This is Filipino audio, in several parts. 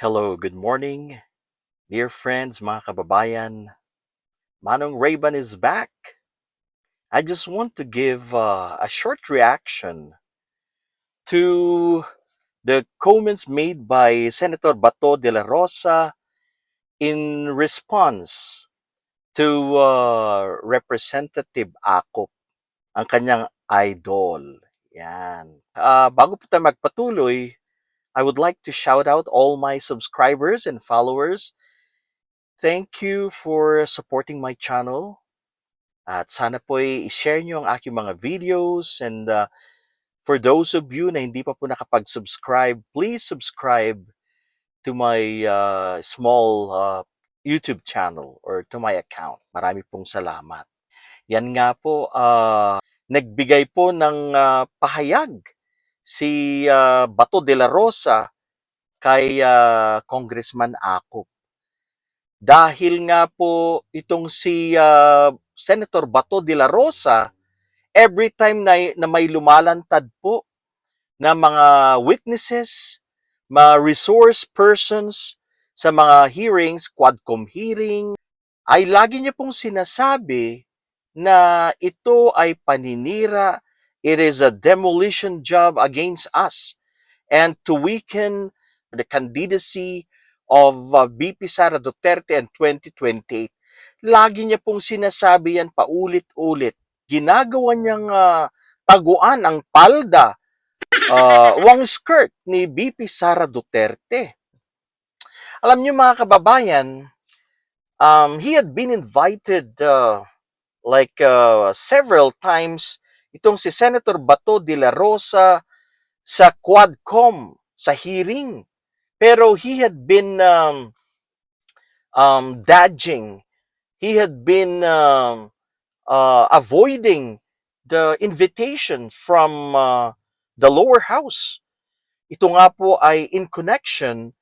Hello, good morning, dear friends, mga kababayan. Manong Rayban is back. I just want to give uh, a short reaction to the comments made by Senator Bato de la Rosa in response to uh, Representative Akop, ang kanyang idol. Yan. Uh, bago po tayo magpatuloy, I would like to shout out all my subscribers and followers. Thank you for supporting my channel. At sana po i-share nyo ang aking mga videos and uh, for those of you na hindi pa po nakapag-subscribe, please subscribe to my uh, small uh, YouTube channel or to my account. Marami pong salamat. Yan nga po, uh, nagbigay po ng uh, pahayag si uh, Bato de la Rosa kay uh, Congressman Akop. Dahil nga po itong si uh, Senator Bato de la Rosa, every time na, na may lumalantad po na mga witnesses, mga resource persons sa mga hearings, Quadcom hearing, ay lagi niya pong sinasabi na ito ay paninira, it is a demolition job against us and to weaken the candidacy of uh, BP Sara Duterte in 2028. Lagi niya pong sinasabi yan paulit-ulit. Ginagawa niyang uh, taguan ang palda, uh, wang skirt ni BP Sara Duterte. Alam niyo mga kababayan, um, he had been invited uh, like uh, several times itong si Senator Bato de la Rosa sa Quadcom, sa hearing. Pero he had been um, um, dodging. He had been um, uh, avoiding the invitation from uh, the lower house. Ito nga po ay in connection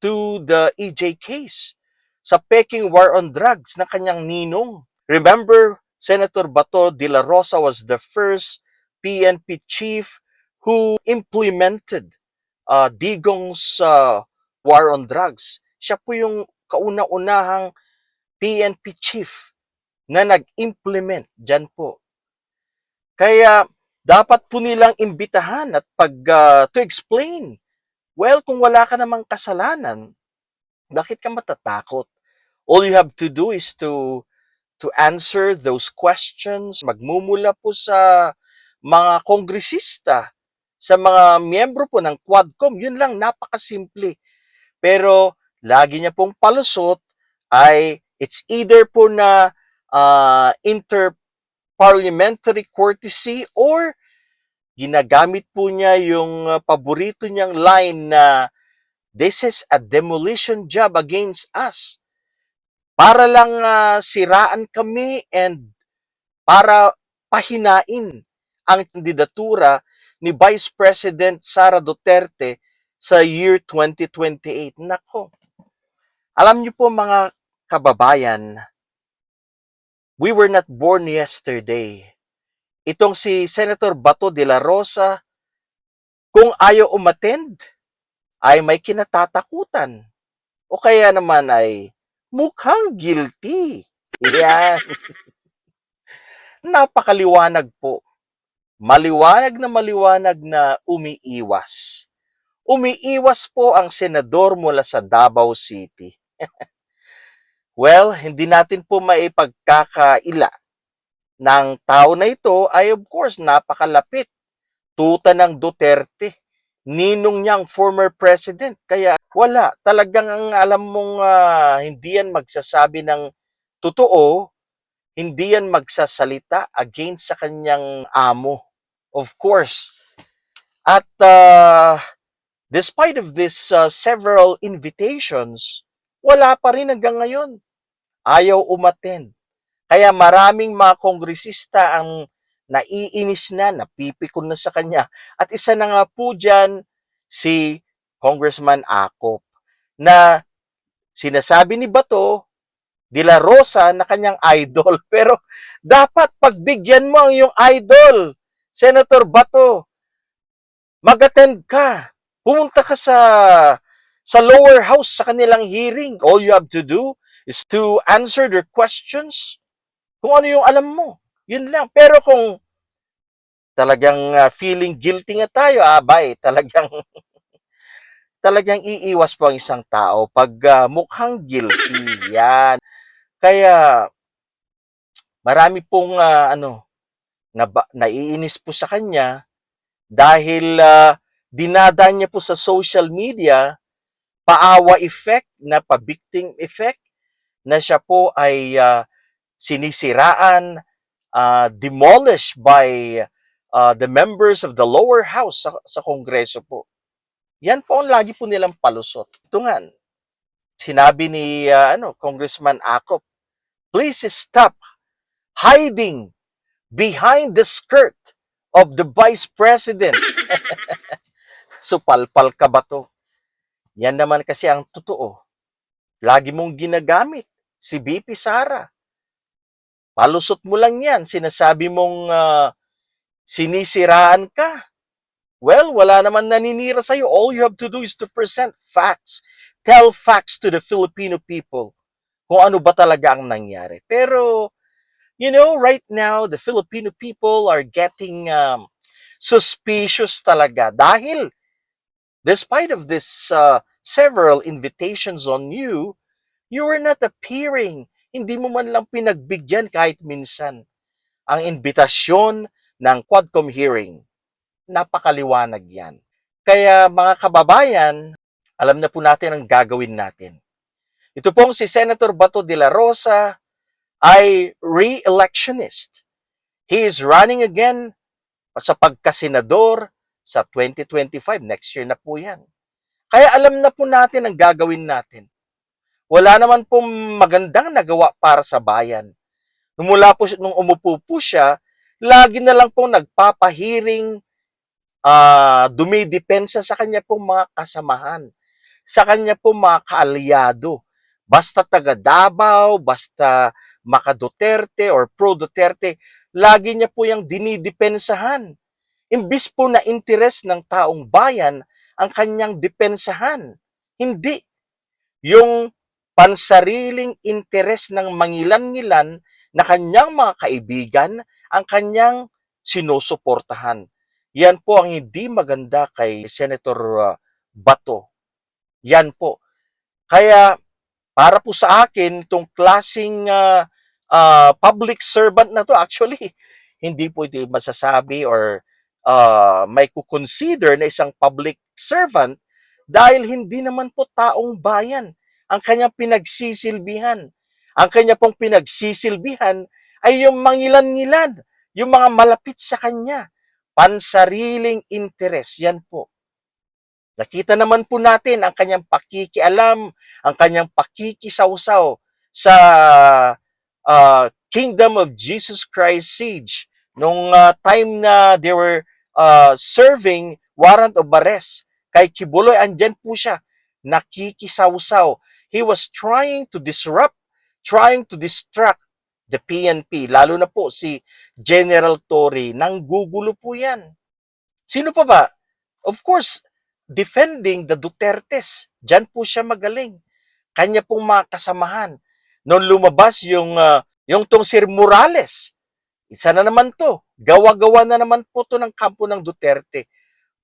to the EJ case sa Peking War on Drugs na kanyang ninong. Remember, Senator Bato de la Rosa was the first PNP chief who implemented uh, Digong's uh, war on drugs. Siya po yung kauna-unahang PNP chief na nag-implement dyan po. Kaya dapat po nilang imbitahan at pag uh, to explain. Well, kung wala ka namang kasalanan, bakit ka matatakot? All you have to do is to to answer those questions. Magmumula po sa mga kongresista sa mga miyembro po ng Quadcom, yun lang, napakasimple. Pero lagi niya pong palusot ay it's either po na uh, interparliamentary courtesy or ginagamit po niya yung paborito niyang line na this is a demolition job against us. Para lang uh, siraan kami and para pahinain ang kandidatura ni Vice President Sara Duterte sa year 2028. Nako. Alam niyo po mga kababayan, we were not born yesterday. Itong si Senator Bato de la Rosa, kung ayaw umattend, ay may kinatatakutan. O kaya naman ay mukhang guilty. Yan. Napakaliwanag po maliwanag na maliwanag na umiiwas. Umiiwas po ang senador mula sa Davao City. well, hindi natin po maipagkakaila ng tao na ito ay of course napakalapit. Tuta ng Duterte. Ninong niyang former president. Kaya wala. Talagang ang alam mong uh, hindi yan magsasabi ng totoo hindi yan magsasalita against sa kanyang amo. Of course. At uh, despite of this uh, several invitations, wala pa rin hanggang ngayon. Ayaw umaten. Kaya maraming mga kongresista ang naiinis na, napipikon na sa kanya. At isa na nga po dyan, si Congressman Akop, na sinasabi ni Bato, De La Rosa na kanyang idol. Pero dapat pagbigyan mo ang iyong idol, Senator Bato. Mag-attend ka. Pumunta ka sa sa lower house sa kanilang hearing. All you have to do is to answer their questions. Kung ano yung alam mo. Yun lang. Pero kung talagang ah, feeling guilty nga tayo, abay, talagang talagang iiwas po ang isang tao pag ah, mukhang guilty. Yan. Kaya marami pong ah, ano na naiinis po sa kanya dahil ah, dinadaan niya po sa social media paawa effect na pa-victim effect na siya po ay ah, sinisiraan, ah, demolished by ah, the members of the lower house sa, sa kongreso po. Yan po ang lagi po nilang palusot. Ito nga, sinabi ni ah, ano, Congressman Acop, please stop hiding behind the skirt of the Vice President. so palpal ka ba to? Yan naman kasi ang totoo. Lagi mong ginagamit si BP Sara. Palusot mo lang yan. Sinasabi mong ah, sinisiraan ka. Well, wala naman naninira sa'yo. All you have to do is to present facts. Tell facts to the Filipino people kung ano ba talaga ang nangyari. Pero, you know, right now, the Filipino people are getting um, suspicious talaga dahil despite of this uh, several invitations on you, you were not appearing. Hindi mo man lang pinagbigyan kahit minsan ang invitasyon ng Quadcom hearing. Napakaliwanag yan. Kaya mga kababayan, alam na po natin ang gagawin natin. Ito pong si Senator Bato de la Rosa ay re-electionist. He is running again sa pagkasenador sa 2025. Next year na po yan. Kaya alam na po natin ang gagawin natin. Wala naman po magandang nagawa para sa bayan. Numula po nung umupo po siya, lagi na lang po nagpapahiring, uh, dumidepensa sa kanya pong mga kasamahan, sa kanya pong mga kaalyado. Basta taga Davao, basta maka Duterte or pro Duterte, lagi niya po yung dinidepensahan. Imbis po na interes ng taong bayan ang kanyang depensahan. Hindi. Yung pansariling interes ng mangilan-ngilan na kanyang mga kaibigan ang kanyang sinusuportahan. Yan po ang hindi maganda kay Senator uh, Bato. Yan po. Kaya para po sa akin, itong klasing uh, uh, public servant na to, actually, hindi po ito masasabi or uh, may kukonsider na isang public servant dahil hindi naman po taong bayan ang kanyang pinagsisilbihan. Ang kanya pong pinagsisilbihan ay yung mangilan-ngilan, yung mga malapit sa kanya. Pansariling interes, yan po. Nakita naman po natin ang kanyang pakikialam, ang kanyang pakikisawsaw sa uh, Kingdom of Jesus Christ Siege nung uh, time na they were uh, serving warrant of arrest kay Kibuloy, andyan po siya, nakikisawsaw. He was trying to disrupt, trying to distract the PNP, lalo na po si General Tory, nang gugulo po yan. Sino pa ba? Of course, defending the Dutertes. Diyan po siya magaling. Kanya pong mga kasamahan. Noong lumabas yung, uh, yung tong Sir Morales, isa na naman to. Gawa-gawa na naman po to ng kampo ng Duterte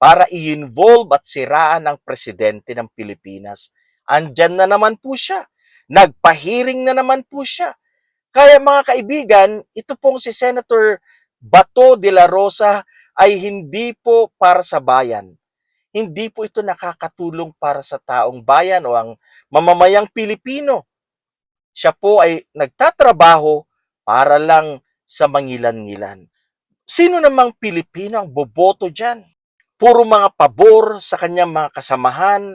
para i-involve at siraan ang presidente ng Pilipinas. Andyan na naman po siya. Nagpahiring na naman po siya. Kaya mga kaibigan, ito pong si Senator Bato de la Rosa ay hindi po para sa bayan. Hindi po ito nakakatulong para sa taong bayan o ang mamamayang Pilipino. Siya po ay nagtatrabaho para lang sa mangilan-ngilan. Sino namang Pilipino ang boboto dyan? Puro mga pabor sa kanyang mga kasamahan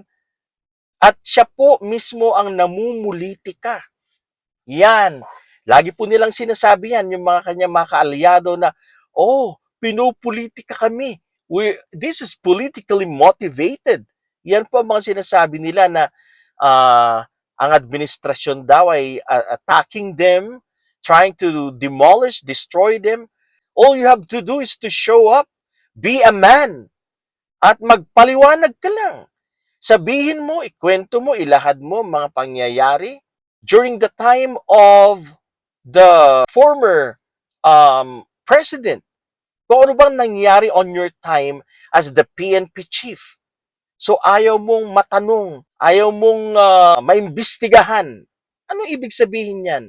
at siya po mismo ang namumulitika. Yan, Lagi po nilang sinasabi yan, yung mga kanya mga kaalyado na, oh, pinupolitika kami. We, this is politically motivated. Yan po ang mga sinasabi nila na uh, ang administrasyon daw ay uh, attacking them, trying to demolish, destroy them. All you have to do is to show up, be a man, at magpaliwanag ka lang. Sabihin mo, ikwento mo, ilahad mo mga pangyayari during the time of the former um, president. Kung ano bang nangyari on your time as the PNP chief. So ayaw mong matanong, ayaw mong uh, maimbestigahan. Ano ibig sabihin yan?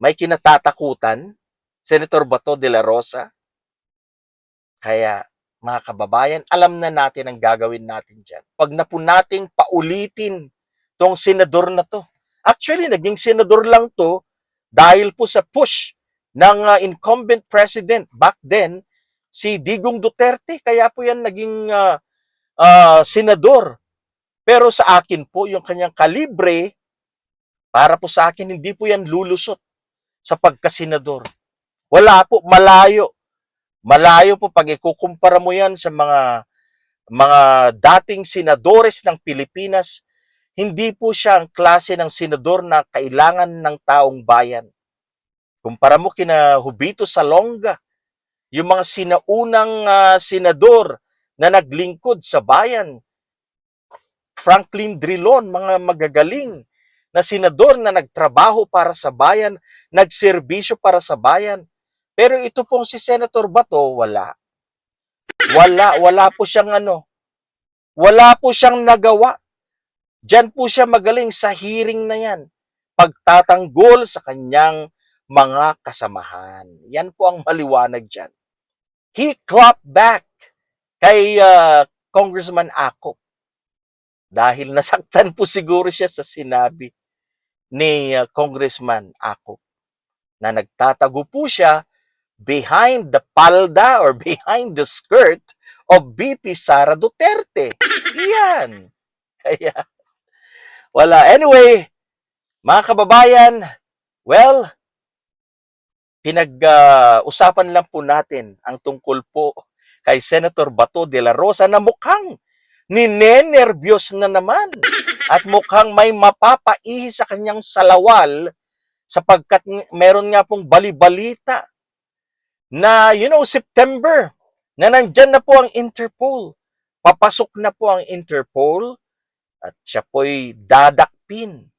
May kinatatakutan? Senator Bato de la Rosa? Kaya mga kababayan, alam na natin ang gagawin natin dyan. Pag na po nating paulitin tong senador na to. Actually, naging senador lang to dahil po sa push ng uh, incumbent president back then, si Digong Duterte. Kaya po yan naging uh, uh, senador. Pero sa akin po, yung kanyang kalibre, para po sa akin, hindi po yan lulusot sa pagkasenador. Wala po, malayo. Malayo po pag ikukumpara mo yan sa mga mga dating senadores ng Pilipinas, hindi po siya ang klase ng senador na kailangan ng taong bayan. Kumpara mo kina Hubito Salonga, yung mga sinaunang uh, senador na naglingkod sa bayan. Franklin Drilon, mga magagaling na senador na nagtrabaho para sa bayan, nagserbisyo para sa bayan. Pero ito pong si Senator Bato, wala. Wala, wala po siyang ano. Wala po siyang nagawa. Diyan po siya magaling sa hearing na yan. Pagtatanggol sa kanyang mga kasamahan. Yan po ang maliwanag dyan. He clapped back kay uh, Congressman Ako. Dahil nasaktan po siguro siya sa sinabi ni uh, Congressman Ako na nagtatago po siya behind the palda or behind the skirt of BP Sara Duterte. Yan. Kaya, wala. Anyway, mga kababayan, well, pinag-usapan lang po natin ang tungkol po kay Senator Bato de la Rosa na mukhang ninenervyos na naman at mukhang may mapapaihi sa kanyang salawal sapagkat meron nga pong balibalita na, you know, September, na nandyan na po ang Interpol. Papasok na po ang Interpol at siya po'y dadakpin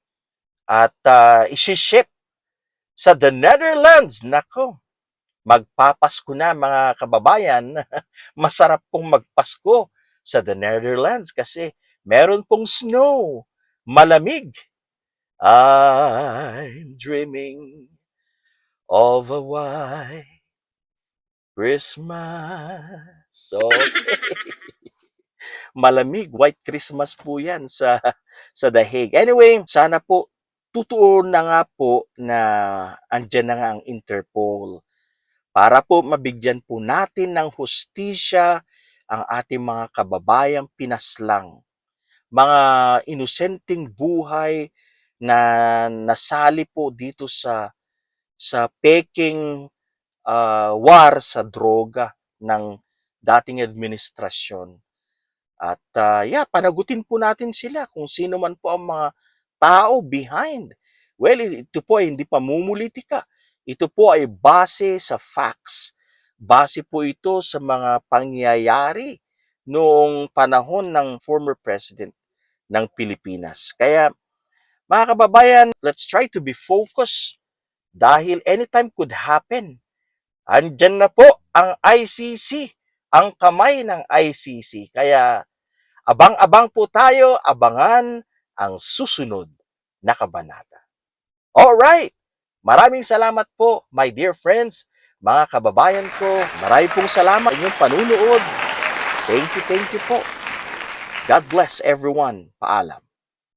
at uh, isiship sa the Netherlands. Nako, magpapasko na mga kababayan. Masarap pong magpasko sa the Netherlands kasi meron pong snow, malamig. I'm dreaming of a white Christmas. So, malamig, white Christmas po yan sa, sa Hague. Anyway, sana po, totoo na nga po na andyan na nga ang Interpol para po mabigyan po natin ng hustisya ang ating mga kababayang pinaslang. Mga inosenteng buhay na nasali po dito sa sa peking uh, war sa droga ng dating administrasyon. At uh, yeah, panagutin po natin sila kung sino man po ang mga tao behind. Well, ito po ay hindi pamumulitika. Ito po ay base sa facts. Base po ito sa mga pangyayari noong panahon ng former president ng Pilipinas. Kaya, mga kababayan, let's try to be focused dahil anytime could happen. Andyan na po ang ICC, ang kamay ng ICC. Kaya, abang-abang po tayo, abangan ang susunod na kabanata. Alright! Maraming salamat po, my dear friends, mga kababayan ko. Marami pong salamat sa inyong panunood. Thank you, thank you po. God bless everyone. Paalam.